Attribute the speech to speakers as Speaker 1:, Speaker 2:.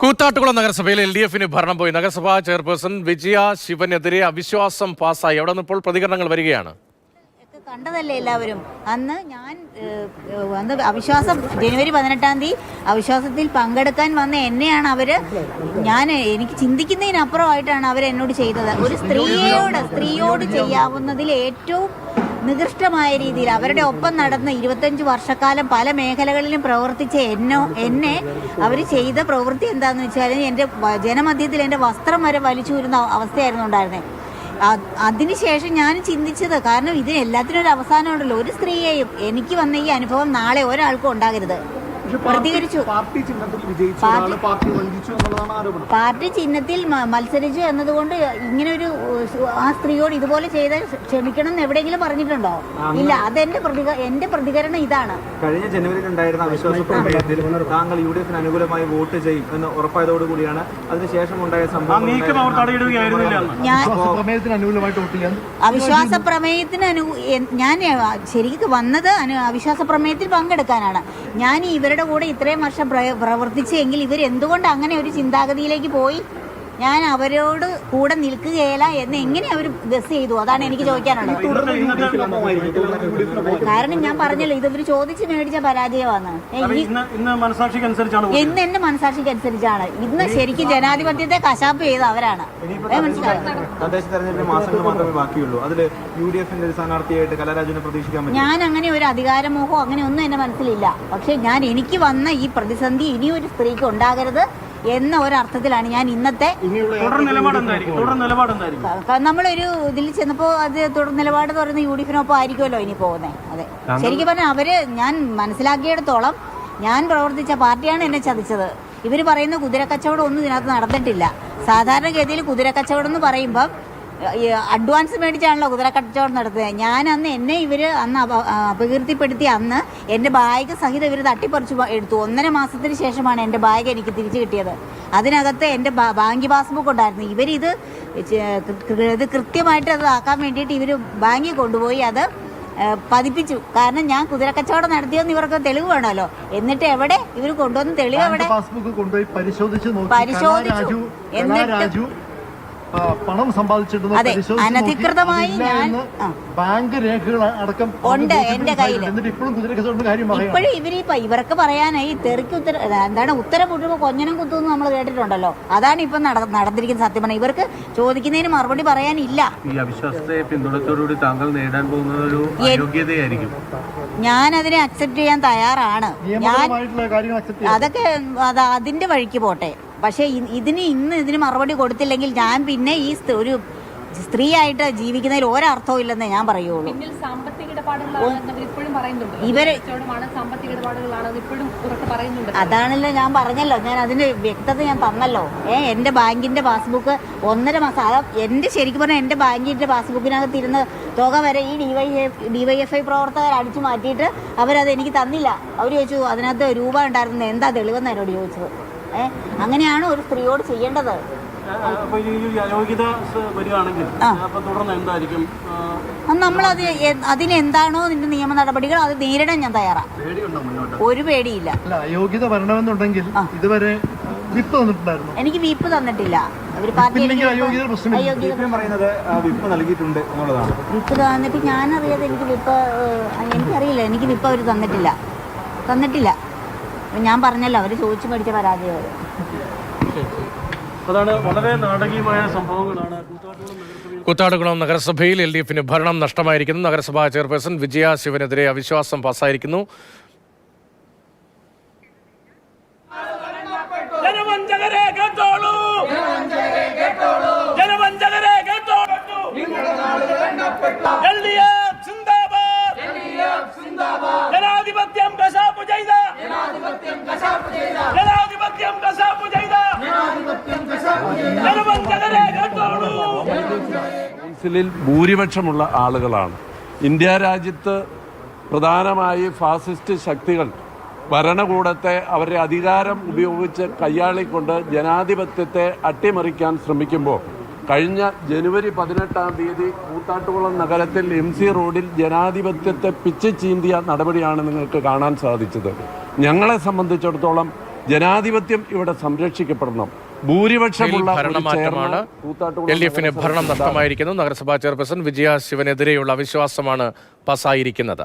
Speaker 1: കൂത്താട്ടുകുളം നഗരസഭയിൽ L D എഫിന് ഭരണം പോയി. നഗരസഭാ ചെയർപേഴ്സൺ വിജയ ശിവനെതിരെ അവിശ്വാസം പാസ്സായി. അവിടെ നിന്നിപ്പോൾ പ്രതികരണങ്ങൾ വരികയാണ്.
Speaker 2: കണ്ടതല്ലേ എല്ലാവരും? അന്ന് ഞാൻ അന്ന് അവിശ്വാസം ജനുവരി പതിനെട്ടാം തീയതി അവിശ്വാസത്തിൽ പങ്കെടുക്കാൻ വന്ന എന്നെയാണ് അവർ ഞാൻ എനിക്ക് ചിന്തിക്കുന്നതിനപ്പുറമായിട്ടാണ് അവർ എന്നോട് ചെയ്തത്. ഒരു സ്ത്രീയോട് സ്ത്രീയോട് ചെയ്യാവുന്നതിൽ ഏറ്റവും നികൃഷ്ടമായ രീതിയിൽ അവരുടെ ഒപ്പം നടന്ന് ഇരുപത്തഞ്ച് വർഷക്കാലം പല മേഖലകളിലും പ്രവർത്തിച്ച എന്നോ എന്നെ അവർ ചെയ്ത പ്രവൃത്തി എന്താണെന്ന് വെച്ചാൽ എന്റെ ജനമധ്യത്തിൽ എന്റെ വസ്ത്രം വരെ വലിച്ചു വരുന്ന അവസ്ഥയായിരുന്നു ഉണ്ടായിരുന്നത് അതിനുശേഷം ഞാൻ ചിന്തിച്ചത് കാരണം ഇതിന് എല്ലാത്തിനും ഒരു അവസാനം ഉണ്ടല്ലോ ഒരു സ്ത്രീയെയും എനിക്ക് വന്ന ഈ അനുഭവം നാളെ ഒരാൾക്കും ഉണ്ടാകരുത്. പ്രതികരിച്ചു.
Speaker 3: പാർട്ടി
Speaker 2: പാർട്ടി- ചിഹ്നത്തിൽ മത്സരിച്ചു എന്നതുകൊണ്ട് ഇങ്ങനെ ഒരു ആ സ്ത്രീയോട് ഇതുപോലെ ചെയ്ത് ക്ഷമിക്കണം എന്ന് എവിടെയെങ്കിലും പറഞ്ഞിട്ടുണ്ടോ? ഇല്ല അതെന്റെ എന്റെ പ്രതികരണം ഇതാണ്.
Speaker 4: കഴിഞ്ഞ ജനുവരിയിൽ ഉണ്ടായിരുന്ന അവിശ്വാസ പ്രമേയത്തിൽ താങ്കൾ യു ഡി എഫിന് അനുകൂലമായി വോട്ട് ചെയ്യും എന്ന് ഉറപ്പായതോടുകൂടിയാണ് അതിനുശേഷം ഉണ്ടായ സംഭവം
Speaker 3: നീക്കം അവർ തടയിടുകയായിരുന്നില്ല
Speaker 2: ഞാൻ
Speaker 3: പ്രമേയത്തിന് അനുകൂലമായിട്ട് വോട്ട് ചെയ്യാൻ
Speaker 2: അവിശ്വാസ പ്രമേയത്തിന് അനു ഞാൻ ശരിക്കും വന്നത് അവിശ്വാസ പ്രമേയത്തിൽ പങ്കെടുക്കാനാണ്. ഞാൻ ഇവരുടെ കൂടെ ഇത്രയും വർഷം പ്ര- പ്രവർത്തിച്ചെങ്കിൽ ഇവർ എന്തുകൊണ്ട് അങ്ങനെ ഒരു ചിന്താഗതിയിലേക്ക് പോയി? ഞാൻ അവരോട് കൂടെ നിൽക്കുകയില്ല എന്ന് എങ്ങനെ അവർ ഗസ് ചെയ്തു? അതാണ് എനിക്ക് ചോദിക്കാനുള്ളത്. കാരണം ഞാൻ പറഞ്ഞല്ലോ ഇത് ഇവർ ചോദിച്ച് മേടിച്ച പരാജയമാണ്.
Speaker 3: ഇന്ന് ഇന്ന് മനസാക്ഷിക്ക് അനുസരിച്ചാണ്
Speaker 2: ഇന്ന് എന്റെ മനസാക്ഷിക്ക് അനുസരിച്ചാണ് ഇന്ന് ശരിക്കും ജനാധിപത്യത്തെ കശാപ്പ് ചെയ്ത അവരാണ്. ഞാൻ അങ്ങനെ ഒരു അധികാരമോഹോ അങ്ങനെ ഒന്നും എന്റെ മനസ്സിലില്ല. പക്ഷെ ഞാൻ എനിക്ക് വന്ന ഈ പ്രതിസന്ധി ഇനിയൊരു സ്ത്രീക്ക് ഉണ്ടാകരുത്. എന്ന ഒരർത്ഥത്തിലാണ് ഞാൻ ഇന്നത്തെ നമ്മളൊരു ഇതിൽ ചെന്നപ്പോൾ അത് തുടർ നിലപാട് എന്ന് പറയുന്നത് യു ഡി എഫിനൊപ്പം ആയിരിക്കുമല്ലോ ഇനി പോകുന്നത് അതെ. ശരിക്കും പറഞ്ഞാൽ അവർ ഞാൻ മനസ്സിലാക്കിയിടത്തോളം ഞാൻ പ്രവർത്തിച്ച പാർട്ടിയാണ് എന്നെ ചതിച്ചത്. ഇവർ പറയുന്ന കുതിരക്കച്ചവടം ഒന്നും ഇതിനകത്ത് നടന്നിട്ടില്ല. സാധാരണഗതിയിൽ കുതിരക്കച്ചവടം എന്ന് പറയുമ്പം അഡ്വാൻസ് മേടിച്ചാണല്ലോ കുതിര കച്ചവടം നടത്തുന്നത് ഞാൻ അന്ന് എന്നെ ഇവർ അന്ന് അപ- അപകീർത്തിപ്പെടുത്തി അന്ന് എന്റെ ബാഗ് സഹിതം ഇവർ തട്ടിപ്പറിച്ചു എടുത്തു. ഒന്നര മാസത്തിന് ശേഷമാണ് എന്റെ ബാഗ് എനിക്ക് തിരിച്ചു കിട്ടിയത്. അതിനകത്ത് എന്റെ ബാങ്ക് പാസ്ബുക്ക് ഉണ്ടായിരുന്നു. ഇവരിത് ഇത് കൃത്യമായിട്ട് അത് ആക്കാൻ വേണ്ടിയിട്ട് ഇവർ ബാങ്കിൽ കൊണ്ടുപോയി അത് പതിപ്പിച്ചു. കാരണം ഞാൻ കുതിരക്കച്ചവടം നടത്തിയെന്ന് ഇവർക്ക് തെളിവ് വേണമല്ലോ. എന്നിട്ട് എവിടെ ഇവർ കൊണ്ടുവന്ന് തെളിവ് എവിടെ?
Speaker 5: പരിശോധിച്ചു
Speaker 2: എന്നിട്ട്
Speaker 5: പണം സമ്പാദിച്ചിട്ടുണ്ടോ
Speaker 2: അനധികൃതമായി ഞാൻ-
Speaker 5: ബാങ്ക് രേഖകൾ അടക്കം
Speaker 2: ഉണ്ട്, എന്റെ
Speaker 5: കയ്യിൽ ഇപ്പോഴും
Speaker 2: ഇവരിപ്പോ ഇവർക്ക് പറയാനായി തെറിക്ക് ഉത്തര എന്താണ് ഉത്തരം കുട്ടുമ്പോൾ കൊഞ്ഞനം കുത്തുമെന്ന് നമ്മൾ കേട്ടിട്ടുണ്ടല്ലോ. അതാണ് ഇപ്പം നടന്നിരിക്കുന്ന സത്യം പറഞ്ഞാൽ. ഇവർക്ക് ചോദിക്കുന്നതിന് മറുപടി പറയാനില്ല.
Speaker 6: ഈ അവിശ്വാസത്തെ പിന്തുണത്തോടുകൂടി താങ്കൾ നേടാൻ പോകുന്നത് ഒരു യോഗ്യതയായിരിക്കും
Speaker 2: ഞാൻ അതിനെ അക്സെപ്റ്റ് ചെയ്യാൻ തയ്യാറാണ്. ഞാൻ
Speaker 5: നിയമപരമായിട്ടുള്ള കാര്യങ്ങൾ അക്സെപ്റ്റ്
Speaker 2: അതൊക്കെ അത് അതിന്റെ വഴിക്ക് പോട്ടെ. പക്ഷെ ഇതിന് ഇന്ന് ഇതിന് മറുപടി കൊടുത്തില്ലെങ്കിൽ ഞാൻ പിന്നെ ഈ ഒരു സ്ത്രീ ആയിട്ട് ജീവിക്കുന്നതിൽ ഒരർത്ഥവും ഇല്ലെന്നേ ഞാൻ പറയുള്ളൂ.
Speaker 7: ഇവർ
Speaker 2: അതാണല്ലോ ഞാൻ പറഞ്ഞല്ലോ. ഞാൻ അതിന്റെ വ്യക്തത ഞാൻ തന്നല്ലോ. ഏ എന്റെ ബാങ്കിന്റെ പാസ്ബുക്ക് ഒന്നര മാസം അതാ എന്റെ ശരിക്കും പറഞ്ഞാൽ എന്റെ ബാങ്കിന്റെ പാസ്ബുക്കിനകത്ത് ഇരുന്ന് തുക വരെ ഈ ഡിവൈ ഡിവൈഎഫ്ഐ പ്രവർത്തകർ അടിച്ചു മാറ്റിയിട്ട് അവരത് എനിക്ക് തന്നില്ല. അവർ ചോദിച്ചു അതിനകത്ത് രൂപ ഉണ്ടായിരുന്നു? എന്താ തെളിവെന്ന് എന്നോട് ചോദിച്ചത്? അങ്ങനെയാണ് ഒരു സ്ത്രീയോട് ചെയ്യേണ്ടത്. നമ്മളത് അതിനെന്താണോ നിന്റെ നിയമ നടപടികൾ അത് നേരിടാൻ ഞാൻ തയ്യാറാണ് ഒരു പേടിയില്ല.
Speaker 5: അയോഗ്യത വരണമെന്നുണ്ടെങ്കിൽ ഇതുവരെ വിപ്പ് തന്നിട്ടുണ്ടായിരുന്നു.
Speaker 2: എനിക്ക് വിപ്പ് തന്നിട്ടില്ല.
Speaker 4: വിപ്പ്
Speaker 2: തന്നിട്ട് ഞാനറിയാതെ എനിക്ക് വിപ്പ് എനിക്കറിയില്ല. എനിക്ക് വിപ്പ് അവർ തന്നിട്ടില്ല. തന്നിട്ടില്ല. ഞാൻ പറഞ്ഞല്ലോ അവർ ചോദിച്ചു പഠിച്ച പരാജയം കുത്താടുകുളം
Speaker 3: അതാണ് വളരെ നാടകീയമായ സംഭവങ്ങളാണ് കൂത്താട്ടുകുളം നഗരസഭയിൽ
Speaker 1: എൽ ഡി എഫിന് ഭരണം നഷ്ടമായിരിക്കുന്നു. നഗരസഭാ ചെയർപേഴ്സൺ വിജയ ശിവനെതിരെ അവിശ്വാസം പാസ്സായിരിക്കുന്നു
Speaker 8: ജനവഞ്ചകരെ കേട്ടോളൂ ജനവഞ്ചകരെ കേട്ടോളൂ LDF സിന്ദാബാദ് ജനാധിപത്യം കശാപ്പ് ചെയ്ത ജനാധിപത്യം കശാപ്പ് ചെയ്ത ജനവഞ്ചകരെ കേട്ടോളൂ
Speaker 9: കൗൺസിലിൽ ഭൂരിപക്ഷമുള്ള ആളുകളാണ്. ഇന്ത്യ രാജ്യത്ത് പ്രധാനമായി ഫാസിസ്റ്റ് ശക്തികൾ ഭരണകൂടത്തെ അവരുടെ അധികാരം ഉപയോഗിച്ച് കയ്യാളിക്കൊണ്ട് ജനാധിപത്യത്തെ അട്ടിമറിക്കാൻ ശ്രമിക്കുമ്പോൾ കഴിഞ്ഞ ജനുവരി പതിനെട്ടാം തീയതി കൂത്താട്ടുകുളം നഗരത്തിൽ എം സി റോഡിൽ ജനാധിപത്യത്തെ പിച്ച് ചീന്തിയ നടപടിയാണ് നിങ്ങൾക്ക് കാണാൻ സാധിച്ചത്. ഞങ്ങളെ സംബന്ധിച്ചിടത്തോളം ജനാധിപത്യം ഇവിടെ സംരക്ഷിക്കപ്പെടണം ഭൂരിപക്ഷമുള്ള
Speaker 1: ഭരണമാറ്റമാണ് എൽ ഡി എഫിന് ഭരണം. നഷ്ടമായിരിക്കുന്നു നഗരസഭാ ചെയർപേഴ്സൺ വിജയ ശിവനെതിരെയുള്ള അവിശ്വാസമാണ് പാസ്സായിരിക്കുന്നത്